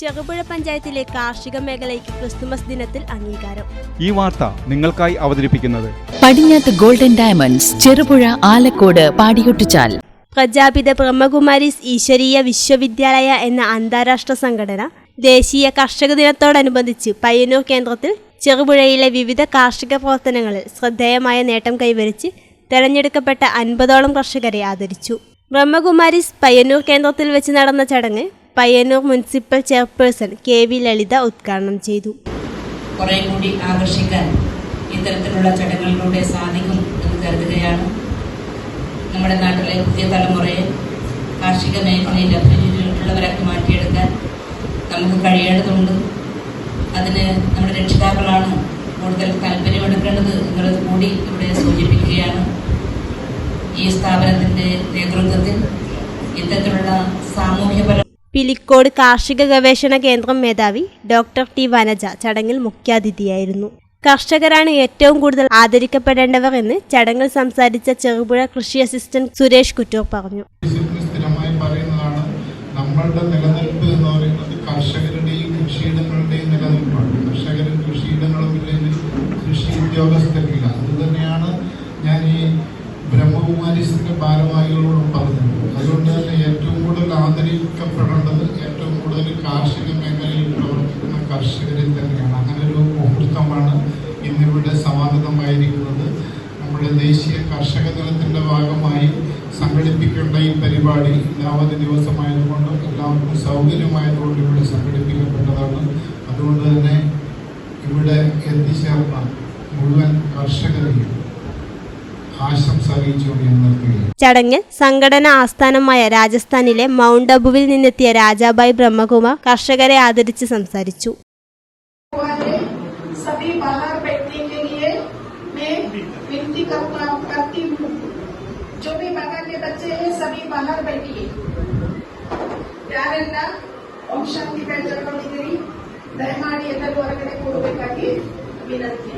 ചെറുപുഴ പഞ്ചായത്തിലെ കാർഷിക മേഖലയ്ക്ക് ക്രിസ്തുമസ് ദിനത്തിൽ അംഗീകാരം. ഈ വാർത്ത നിങ്ങൾക്കായി അവതരിപ്പിക്കുന്നത് പടിഞ്ഞാത്ത് ഗോൾഡൻ ഡയമണ്ട്സ് ചെറുപുഴ ആലക്കോട് പാടിയൊട്ടിച്ചാൽ. പ്രജാപിത ബ്രഹ്മകുമാരിസ് ഈശ്വരീയ വിശ്വവിദ്യാലയ എന്ന അന്താരാഷ്ട്ര സംഘടന ദേശീയ കർഷക ദിനത്തോടനുബന്ധിച്ച് പയ്യന്നൂർ കേന്ദ്രത്തിൽ ചെറുപുഴയിലെ വിവിധ കാർഷിക പ്രവർത്തനങ്ങളിൽ ശ്രദ്ധേയമായ നേട്ടം കൈവരിച്ച് തെരഞ്ഞെടുക്കപ്പെട്ട അൻപതോളം കർഷകരെ ആദരിച്ചു. ബ്രഹ്മകുമാരിസ് പയ്യന്നൂർ കേന്ദ്രത്തിൽ വെച്ച് നടന്ന ചടങ്ങ് Payyanur municipal chairperson K V Lalitha ഉദ്ഘാടനം ചെയ്തു. കുറെ കൂടി ആകർഷിക്കാൻ ഇത്തരത്തിലുള്ള ചടങ്ങുകളിലൂടെ സാധിക്കും എന്ന് കരുതുകയാണ്. നമ്മുടെ നാട്ടിലെ പുതിയ തലമുറയെ കാർഷിക മേഖലയിൽ അഭിരുചിയുള്ളവരാക്കി മാറ്റിയെടുക്കാൻ നമുക്ക് കഴിയേണ്ടതുണ്ട്. അതിന് നമ്മുടെ രക്ഷിതാക്കളാണ് കൂടുതൽ താല്പര്യമെടുക്കേണ്ടത് എന്നുള്ളത് കൂടി ഇവിടെ സൂചിപ്പിക്കുകയാണ്. ഈ സ്ഥാപനത്തിന്റെ നേതൃത്വത്തിൽ ഇത്തരത്തിലുള്ള സാമൂഹ്യപര പിലിക്കോട് കാർഷിക ഗവേഷണ കേന്ദ്രം മേധാവി ഡോക്ടർ ടി വനജ ചടങ്ങിൽ മുഖ്യാതിഥിയായിരുന്നു. കർഷകരാണ് ഏറ്റവും കൂടുതൽ ആദരിക്കപ്പെടേണ്ടവർ എന്ന് ചടങ്ങിൽ സംസാരിച്ച ചെറുപുഴ കൃഷി അസിസ്റ്റന്റ് സുരേഷ് കുറ്റൂർ പറഞ്ഞു. നമ്മളുടെ നിലനിൽപ്പ് എന്ന് പറയുന്നത് കർഷകരുടെയും കൃഷിയിടങ്ങളുടെയും നിലനിൽപ്പാണ്. കർഷകരും കൃഷിയിടങ്ങളും ഇല്ലെങ്കിൽ കൃഷി ഉദ്യോഗസ്ഥരില്ല. അതുതന്നെയാണ് ഞാൻ ഈ ബ്രഹ്മകുമാരീസിന്റെ ഭാരവാഹികളോടും പറഞ്ഞത്. അതുകൊണ്ട് തന്നെ ഏറ്റവും കൂടുതൽ ആദരിക്കപ്പെടേണ്ടത് ഏറ്റവും കൂടുതൽ കാർഷിക മേഖലയിൽ പ്രവർത്തിക്കുന്ന കർഷകരിൽ തന്നെയാണ്. അങ്ങനെ ഒരു മുഹൂർത്തമാണ് ഇന്നിവിടെ സമാഗതമായിരിക്കുന്നത്. നമ്മുടെ ദേശീയ കർഷക ദിനത്തിന്റെ ഭാഗമായി സംഘടിപ്പിക്കേണ്ട ഈ പരിപാടി എല്ലാവധി ദിവസമായതുകൊണ്ടും എല്ലാവർക്കും സൗകര്യമായതുകൊണ്ടും ഇവിടെ സംഘടിപ്പിക്കപ്പെട്ടതാണ്. അതുകൊണ്ട് തന്നെ ഇവിടെ എത്തിച്ചേർന്ന മുഴുവൻ കർഷകരെയും ചടങ്ങ് സംഘടന ആസ്ഥാനമായ രാജസ്ഥാനിലെ മൗണ്ട് അബുവിൽ നിന്നെത്തിയ രാജാബായ് ബ്രഹ്മകുമാർ കർഷകരെ ആദരിച്ച് സംസാരിച്ചു. ದಯಮಾಡಿ ಎಲ್ಲರೂ ಹೊರಗಡೆ ಕೂಡಬೇಕಾಗಿ ವಿನಂತಿ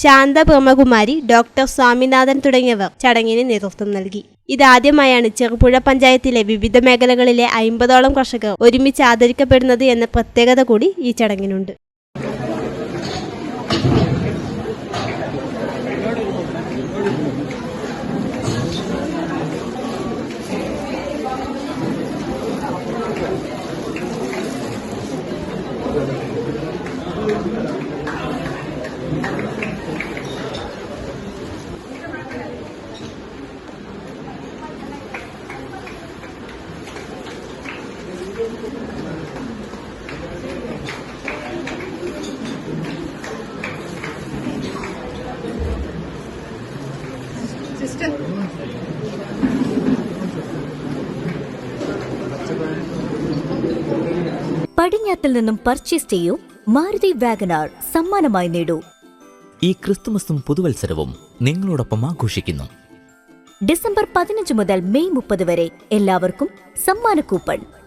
ശാന്ത ബ്രഹ്മകുമാരി ഡോക്ടർ സ്വാമിനാഥൻ തുടങ്ങിയവർ ചടങ്ങിന് നേതൃത്വം നൽകി. ഇതാദ്യമായാണ് ചെറുപുഴ പഞ്ചായത്തിലെ വിവിധ മേഖലകളിലെ അയിമ്പതോളം കർഷകർ ഒരുമിച്ച് ആദരിക്കപ്പെടുന്നത് എന്ന പ്രത്യേകത കൂടി ഈ ചടങ്ങിനുണ്ട്. പടിഞ്ഞാത്തിൽ നിന്നും പർച്ചേസ് ചെയ്യൂ. മാരുതി വാഗനാർ സമ്മാനമായി നേടൂ. ഈ ക്രിസ്തുമസും പുതുവത്സരവും നിങ്ങളോടൊപ്പം ആഘോഷിക്കുന്നു. ഡിസംബർ പതിനഞ്ച് മുതൽ മെയ് മുപ്പത് വരെ എല്ലാവർക്കും സമ്മാന കൂപ്പൺ.